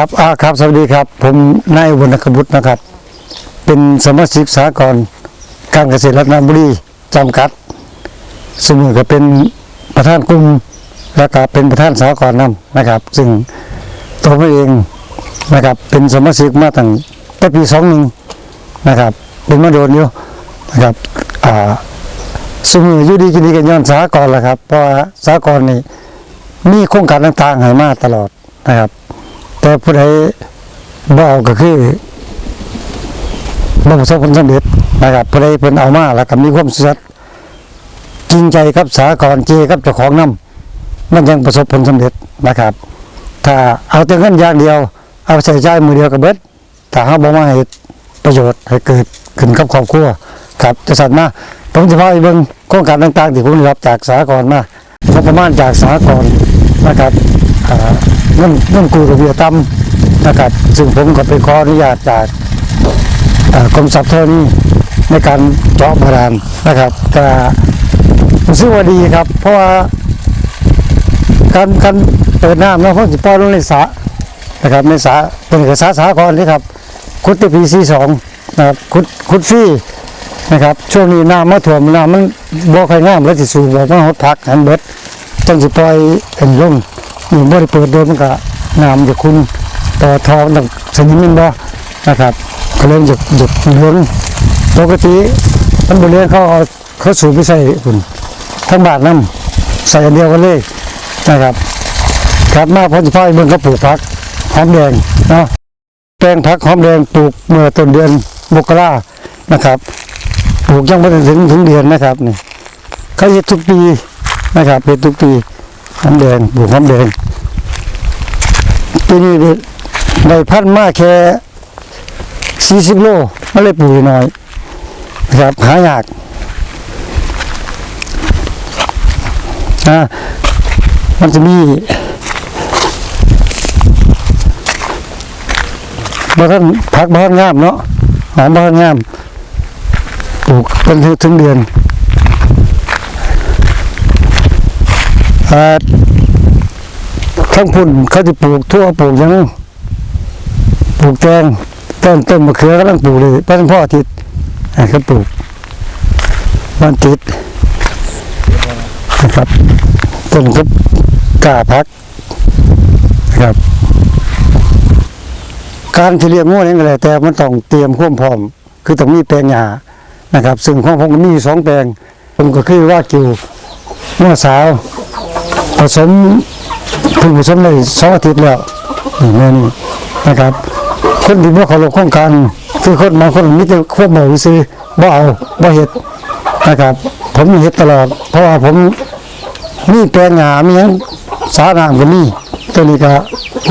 ครับอ่าครับ สวัสดีครับ ผมนายอุบลนักบุตรนะครับ เป็นสมาชิกสากรการเกษตรรัตนบุรีจำกัดซึ่งก็เป็นประธานกลุ่มและก็เป็นประธานสากรณ์นำนะครับ ซึ่งตัวผมเองนะครับเป็นสมาชิกมาตั้งแต่ปีสองหนึ่งนะครับ เป็นมาโดนอยู่นะครับอ่าซึ่งอยู่ดีกินดีกันย้อนสากรแหละครับเพราะว่าสากรนี่มีโครงการต่างๆให้มาตลอดนะครับ แต่ผู้ใดบ่เอาก็คือบ่ประสบผลสำเร็จนะครับผู้ใดเพิ่นเอามาแล้วก็มีความสัตย์จริงใจกับสากรเจกับเจ้าของนํมันยังประสบผลสำเร็จนะครับ ถ้าเอาแต่เงินอย่างเดียว เอาใส่ใจมือเดียวก็เบิดถ้าเฮาบ่มาให้ประโยชน์ให้เกิดขึ้นกับครอบครัวครับจะสั่นมาผมจะพาไปเบิ่งโครงการต่างๆ ที่ผมได้รับจากสากรมาประมาณจากสากรนะครับอ่า เงินเงินกูกับเบียต่ำนะครับ ซึ่งผมก็ไปขออนุญาตจากกรมสรรพากรในการเจาะบาดาลนะครับก็รู้สึกว่าดีครับ เพราะว่าการการเปิดน้ำแล้วเขาจะปล่อยลงในสระนะครับในสระเป็นเอกสาสากรนี่ครับคุดที่ปีซีสองนะครับคุดคุดฟรีนะครับ ช่วงนี้น้ำมาถ่วมน้ำมันบ่ค่อยงามแล้วสิสูงบอกว่าหดพักหันเบิดจังสิปล่อยเอ็นลง นี่บ่ได้เปิดโดยมันก็น้ำจากคุณต่อทองต่างสนิมมันบ่นะครับ ก็เริ่มจากหยุดล้นปกติมันบ่เลี้ยงเขาเอาเขาสูบไปใส่คุณทั้งบาทน้ำใส่อันเดียวกันเลยนะครับครับมากพอสิพ่อเบิ่งเขาปลูกผักหอมแดงเนาะแปลงผักหอมแดงปลูกเมื่อต้นเดือนมกรานะครับปลูกยังไม่ถึงถึงเดือนนะครับนี่เขาเฮ็ดทุกปีนะครับเฮ็ดทุกปี หอมแดงปลูกหอมแดงปีนี้ได้พันธุ์มาแค่สี่สิบโลไม่เลยปลูกน้อยนะครับหายากนะมันจะมีบ้านพักบ้านงามเนาะหอมบ้านงามปลูกเป็นถึงเดือนอ่า ทั้งพุ่นเขาจะปลูกทั่วปลูกยังปลูกแตงต้นต้นมะเขือกำลังปลูกเลยบ้านพ่อติดเขาปลูกบ้านติดนะครับต้นก็กล้าพักนะครับ การที่เลี้ยงงูนี่ก็แล้วแต่มันต้องเตรียมความพร้อม คือต้องมีแปลงหญ้านะครับ ซึ่งของผมมีสองแปลงผมก็คือว่ากิวงัวสาว ผสมเพิ่งผสมได้สองอาทิตย์แล้วนี่แม่นี่นะครับ คนที่บ่เขาลงโครงการคือคนบางคนมีแต่ควบหมูซื้อบ่เอาบ่เฮ็ดนะครับ ผมเฮ็ดตลอด เพราะว่าผมมีแปลงหญ้ามีหยังสาน้ำก็มีตัวนี้ก็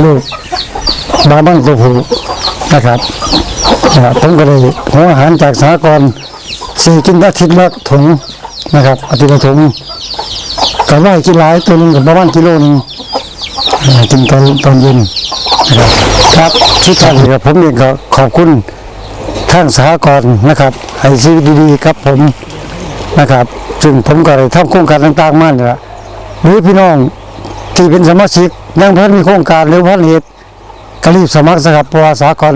ลูกบาบังตัวผูนะครับนะผมก็เลยหัวอาหารจากสหกรณ์สี่กินอาทิตย์ละถุงนะครับอาทิตย์ละถุง ก็ไล่กินหลายตัวหนึงกับประมาณกิโลหนึงอ่ากินตอนตอนเย็นครับครับที่การครับผมเองก็ขอบคุณท่านสหกรณ์นะครับให้ชีวิตดีๆครับผมนะครับซึ่งผมก็ได้ทำโครงการต่างๆมาเนี่ยละหรือพี่น้องที่เป็นสมาชิกยังเพิ่นมีโครงการหรือพิ่นเหตุก็รีบสมัครสครับเพราะว่าสหกร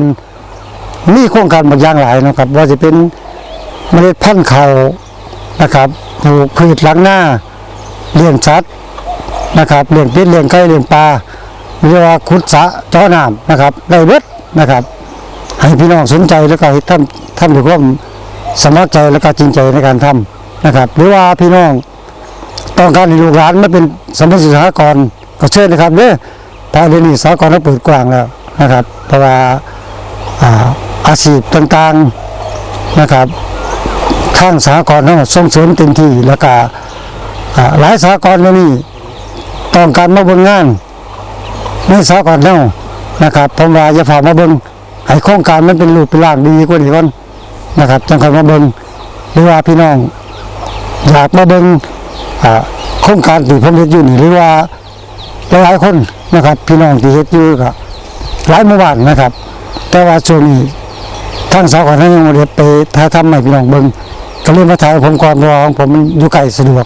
มีโครงการบางอย่างหลายนะครับ ว่าจะเป็นเมล็ดพันธุ์ข้าวนะครับปลูกพืชหลังหน้า เลี้ยงสัตว์นะครับเลี้ยงเป็ดเลี้ยงไก่เลี้ยงปลาเรียกว่าขุดสะจ้อน้ำนะครับได้เบิดนะครับ ให้พี่น้องสนใจแล้วก็ให้ทำทำด้วยความสมัครใจแล้วก็จริงใจในการทำนะครับ หรือว่าพี่น้องต้องการให้ลูกหลานมาเป็นสมาชิกสหกรก็เชิญนะครับเด้อเพราะเดี๋ยวนี้สหกรเราเปิดกว้างแล้วนะครับ เพราะว่าอาชีพต่างๆนะครับข้างสหกรเราส่งเสริมเต็มที่แล้วก็ หลายสหกรณ์เดี๋ยนี้ต้องการมาเบิ่งงานในสากลเนานะครับผมว่าจะฝากมาเบิ่งให้โครงการมันเป็นรูปเป็นร่างดีกว่านี้ก่อนนะครับจังค่อยมาเบิ่งหรือว่าพี่น้องอยากมาเบิ่งโครงการที่ผมเฮ็ดอยู่นี่หรือว่าหลายๆคนนะครับ พี่น้องที่เฮ็ดอยู่ก็หลายหมู่บ้านนะครับ แต่ว่าช่วงนี้ทางสากลนั้นยังบ่ได้ไปถ่ายทำให้พี่น้องเบิ่งก็เลยมาถ่ายผมก่อนราะว่าของผมมันอยู่ไกลสะดวก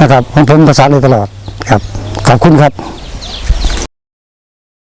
นะครับของผมประสานเลยตลอดครับ ขอบคุณครับ